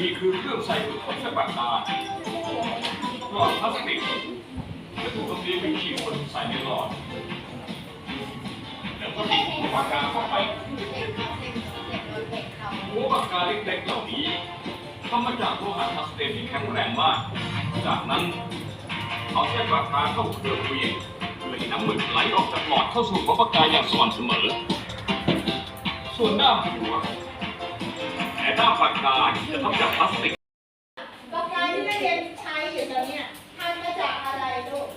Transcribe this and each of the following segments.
มีคือเครื่องใส่ถุงของฉบับตาหลอดพลาสติกจะถูกลำเลียงไปขีดบนใส่ในหลอด แล้วก็มีหัวปากกาเข้าไปหัวปากกาเล็กๆเหล่านี้ทำมาจากโลหะพลาสติกที่แข็งแรงมาก จากนั้นเขาใช้ปากกาเข้าเครื่องเวียงเพื่อให้น้ำหมึกไหลออกจากหลอดเข้าสู่หัวปากกาอย่างสม่ำเสมอ ส่วนด้าหัว และด้ามปากกาจะทำจากพลาสติก ปากกาที่นักเรียนใช้อยู่ตอนเนี้ยทำมาจากอะไรลูก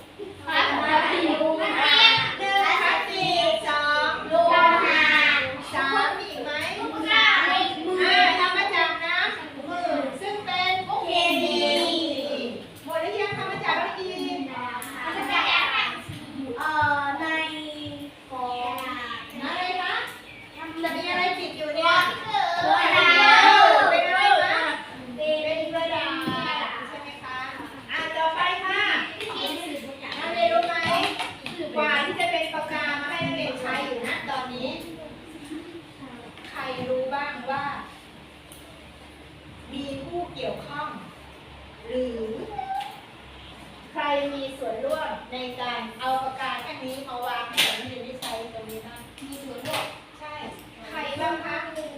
พลาสติก หนึ่งพลาสติกสองโลหะสามมีอีกไหมอ่าทำมาจากน้ำมือซึ่งเป็นเคมีหมดหรือยังทำมาจากอะไรอีก เอ่อในกอ อะไรคะจะมีอะไรติดอยู่เนี่ย กระดาษ เป็นอะไรคะเป็นกระดาษใช่ไหมคะอ่าต่อไปค่ะนักเรียนรู้ไหมกว่าที่จะเป็นปากกามาให้นักเรียนใช้อยู่นะตอนนี้ ใครรู้บ้างว่า มีผู้ เกี่ยวข้อง หรือใครมีส่วนร่วมในการเอาปากกาแค่นี้มาวางให้นักเรียนได้ใช้ตรงนี้บ้างมีส่วนร่วมใช่ ใครบ้างคะ ผม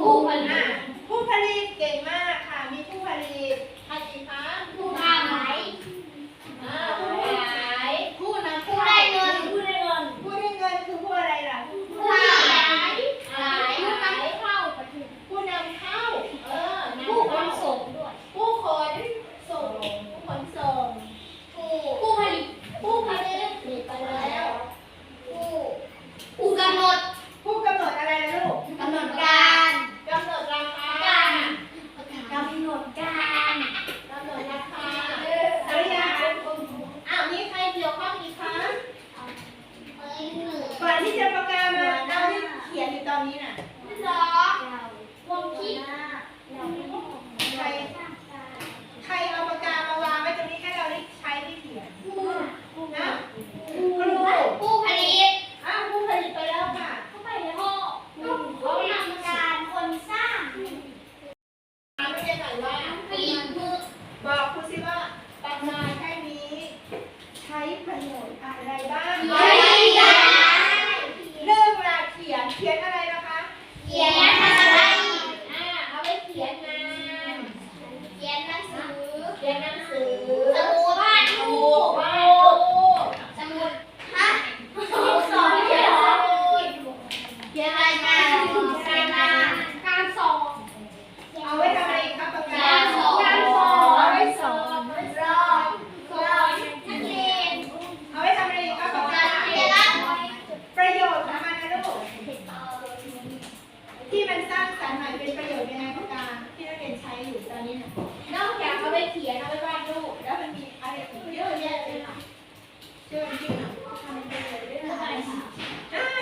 ผู้ผลิ อะ ต ผู้ผลิตเก่งมากค่ะ มีผู้ผลิตใครอีกคะ ผู้ขาย อ่าผู้ขายผู้นำ ผู้ เข้า ได้เงินผู้ได้เงิน ผู้ได้เงินคือผู้อะไรล่ะ ผู้ขายขายผู้นำเข้าประเทศ ผู้นำเข้า เออ ผู้ขน นำเข้า ส่งด้วย ผู้ขนส่ง ผู้ขนส่ง ผู้ผู้ผลิต ผู้ผลิตมีไปแล้ว ผู้ผู้กำหนด ผู้กำหนดอะไรนะลูก กำหนดการ กำหนดราคา การกำหนดการ กำหนดราคาอริยาอ้าวมีใครเกี่ยวข้องอีกคะ ก่อนที่จะประกาศมาเอาที่เขีย นอยู่ตอนนี้น่ะสองความคิดใครใครเอาปากกามาวางไว้ตรงนี้ให้เราได้ใช้ที่เขียนผู้นะครูผู้ผลิตอ้าวผู้ผลิตไปแล้วค่ะเข้าไปในห้องเขาทำการคนสร้างถามนักเรียนหน่อยว่าผลิตมือบอกครูสิว่าปากกาแค่นี้ ใช้ประโยชน์อะไรบ้าง เขียนได้ เรื่องเวลาเขียนเขียนอะไรนะคะ เขียนอะไร อ่าเอาไว้เขียนงาน เขียนหนังสือ เขียนหนังสือ สมุดวาด ส รู มุด ป วาดรูป สมุดฮะสอนเขียนเหรอเขียน รายงานรายงานการสอบเอาไว้ทำอะไรอีกครับปากกาการสอบการสอบเอาไว้สอบรอบรอบนักเรียนเอาไว้ทำอะไรอีกครับปากกาเรียนรักประโยชน์ของมันนะลูกที่มันสร้างสรรค์ใหม่เป็นประโยชน์ยังไงปากกาที่นักเรียนใช้อยู่ตอนนี้นะนอกจากเอาไว้เขียนเอาไว้วาดรูปแล้วมันมีอะไรอีกเยอะแยะเลยค่ะเชื่อจริงๆทำเป็นประโยชน์ได้หลายค่ะ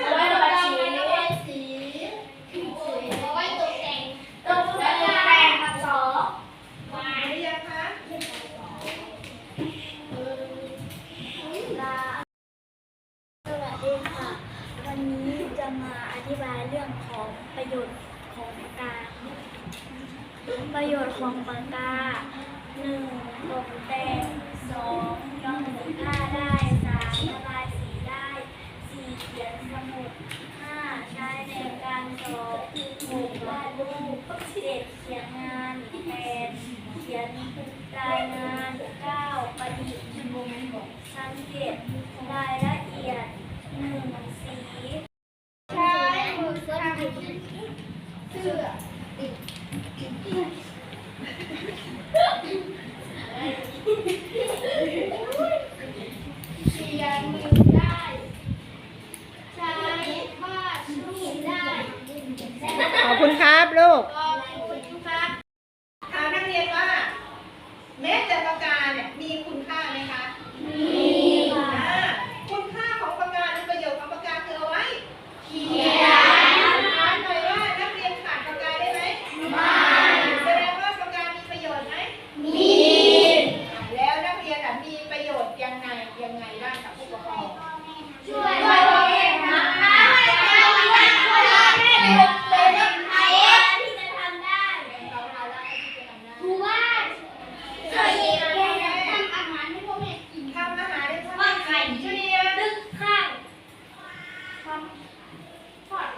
เอาไว้ระบายสีระบายสี เอาไว้ตกแต่งตกแต่งกับสอ วางหรือยังคะ สวัสดีค่ะ วันนี้จะ มาอธิบายเรื่องของประโยชน์ของปากกา ประโยชน์ของปากกาหนึ่งตกแต่งสองกำหนดค่าได้สามระบายสีได้สี่เขียนสมุดห้าใช้ในการสอบหกวาดรูปเจ็ดเขียนงานแปดเขียนรายงานเก้าประดิษฐ์บุญสังเกตรายละเอียดหนึ่งสี ใช้มือทำเสื้อ เ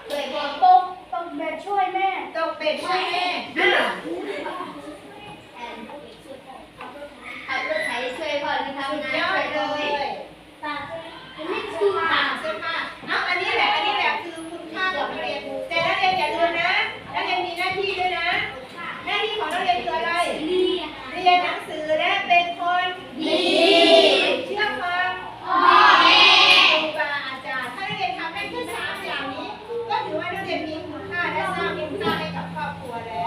เปิดบอลตกตกเบ็ดช่วยแม่ตกเป็ดช่วยแม่ ค่